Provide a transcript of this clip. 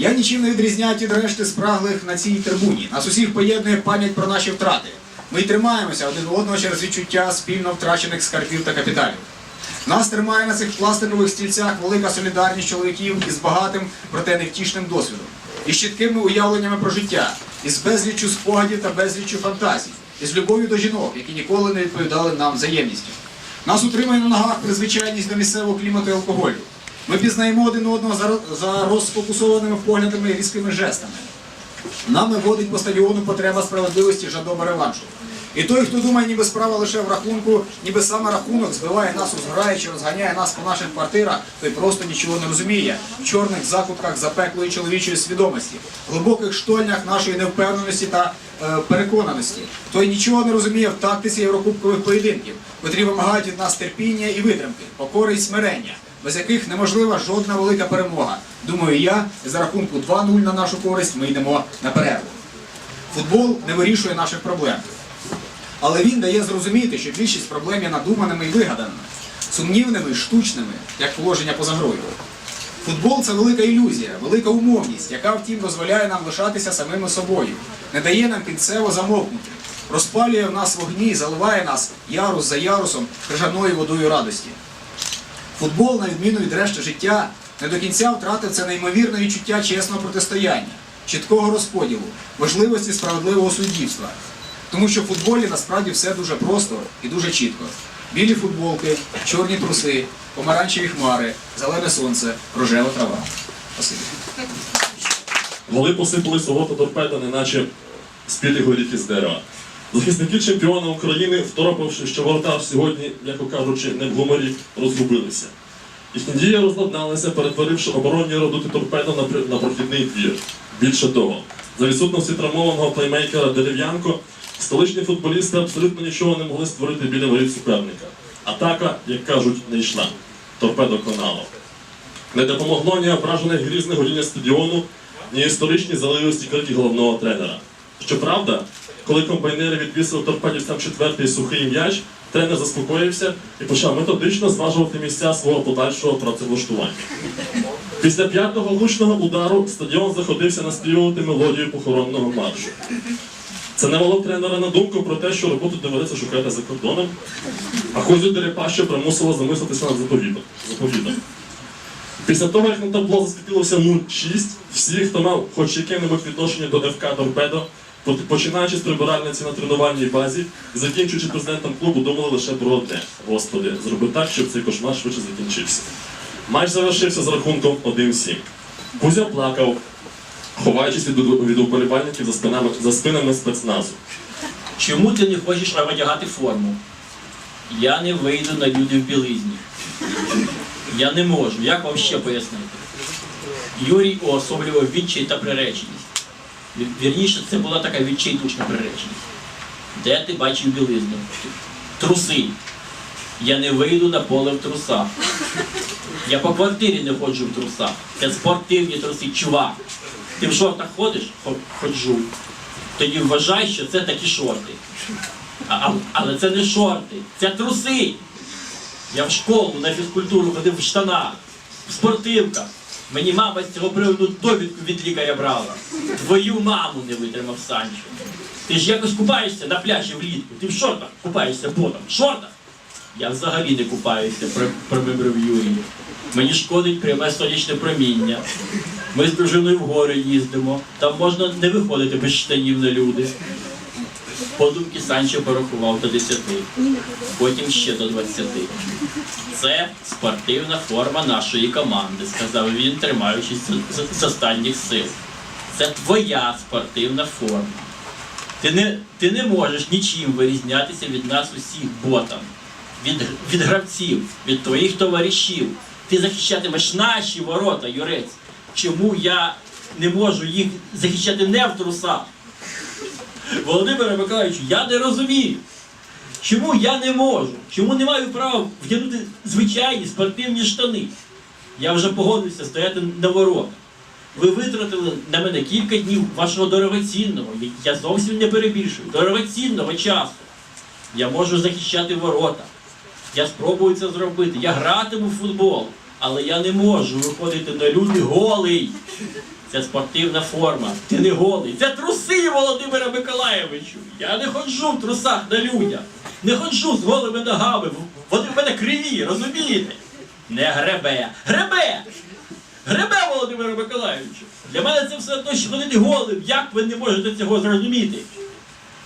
Я нічим не відрізняю від решти спраглих на цій трибуні. Нас усіх поєднує пам'ять про наші втрати. Ми тримаємося один одного через відчуття спільно втрачених скарбів та капіталів. Нас тримає на цих пластикових стільцях велика солідарність чоловіків із багатим, проте невтішним досвідом, із чіткими уявленнями про життя, із безліччю спогадів та безліччю фантазій, із любов'ю до жінок, які ніколи не відповідали нам взаємністю. Нас утримує на ногах призвичайність до місцевого клімату і алкоголю. Ми пізнаємо один одного за, розфокусованими поглядами і різкими жестами. Нами водить по стадіону потреба справедливості жадоба реваншу. І той, хто думає, ніби справа лише в рахунку, ніби саме рахунок збиває нас у чи розганяє нас по наших квартирах, той просто нічого не розуміє в чорних закутках запеклої чоловічої свідомості, глибоких штольнях нашої невпевненості та е, переконаності. Той нічого не розуміє в тактиці єврокубкових поєдинків, котрі вимагають від нас терпіння і витримки, покори і смирення, без яких неможлива жодна велика перемога. Думаю, я за рахунку 2-0 на нашу користь ми йдемо на перерву. Футбол не вирішує наших проблем. Але він дає зрозуміти, що більшість проблем є надуманими і вигаданими, сумнівними, штучними, як положення поза грою. Футбол це велика ілюзія, велика умовність, яка, втім, дозволяє нам лишатися самими собою, не дає нам кінцево замовкнути, розпалює в нас вогні і заливає нас ярус за ярусом крижаною водою радості. Футбол, на відміну від решти життя, не до кінця втратив це неймовірне відчуття чесного протистояння, чіткого розподілу, важливості справедливого суддівства. Тому що в футболі насправді все дуже просто і дуже чітко. Білі футболки, чорні труси, помаранчеві хмари, зелене сонце, рожева трава. Спасибі. Голи посипали свого торпеда, неначе горіхи з дерева. Захисники чемпіона України, второпавши, що воротар сьогодні, м'яко кажучи, не в гуморі, розгубилися. Їхні дії розладналися, перетворивши оборонні родути торпедо на, при- на прохідний двір. Більше того, за відсутності травмованого плеймейкера Дерев'янко, столичні футболісти абсолютно нічого не могли створити біля воріт суперника. Атака, як кажуть, не йшла. Торпедо конало. Не допомогло ні ображене грізне гоління стадіону, ні історичні заливості крики головного тренера. Щоправда, коли комбайнери відвісили торпедівцям четвертий сухий м'яч, тренер заспокоївся і почав методично зважувати місця свого подальшого працевлаштування. Після п'ятого влучного удару стадіон заходився наспівувати мелодію похоронного маршу. Це навело тренера на думку про те, що роботу доведеться шукати за кордоном, а Козю Дерипащо примусило замислитися над заповідом. Після того, як на табло засвітилося 0-6, всі, хто мав хоч яке-небудь відношення до ФК Торпедо, починаючи з прибиральниці на тренувальній базі закінчуючи президентом клубу, думали лише про одне. Господи, зроби так, щоб цей кошмар швидше закінчився. Матч завершився з рахунком 1-7. Кузя плакав, ховаючись від, від уболівальників за спинами, за спинами спецназу. Чому ти не хочеш одягати форму? Я не вийду на люди в білизні. Я не можу. Як вам ще пояснити? Юрій уособлював відчай та приреченість. Вір- Вірніше, це була така відчайдушна приреченість. Де ти бачив білизну? Труси. Я не вийду на поле в трусах. Я по квартирі не ходжу в трусах. Це спортивні труси, чувак. Ти в шортах ходиш? Ходжу. Тоді вважай, що це такі шорти. А- але це не шорти, це труси. Я в школу на фізкультуру ходив в штанах, в спортивках. Мені мама з цього приводу довідку від лікаря брала. Твою маму не витримав Санчо. Ти ж якось купаєшся на пляжі влітку. Ти в шортах купаєшся потом. В шортах? Я взагалі не купаюся, примибрив Юрій. Мені шкодить пряме сонячне проміння. Ми з дружиною в гори їздимо. Там можна не виходити без штанів на люди. Подумки Санчо порахував до 10, потім ще до 20. Це спортивна форма нашої команди, сказав він, тримаючись з- останніх сил. Це твоя спортивна форма. Ти не, ти не можеш нічим вирізнятися від нас усіх ботам, від, від гравців, від твоїх товаришів. Ти захищатимеш наші ворота, Юрець. Чому я не можу їх захищати не в трусах? Володимире Миколаївичу, я не розумію. Чому я не можу? Чому не маю права вдягнути звичайні спортивні штани? Я вже погодився стояти на воротах. Ви витратили на мене кілька днів вашого дорогоцінного, я зовсім не перебільшую, дорогоцінного часу. Я можу захищати ворота. Я спробую це зробити. Я гратиму в футбол, але я не можу виходити на люди голий. Це спортивна форма. Ти не голий. Це труси Володимира Миколаєвичу. Я не ходжу в трусах на людях. Не ходжу з голими ногами. Вони в мене криві, розумієте? Не гребе. Гребе! Гребе Володимира Миколаєвичу. Для мене це все одно, що ходити голим. Як ви не можете цього зрозуміти?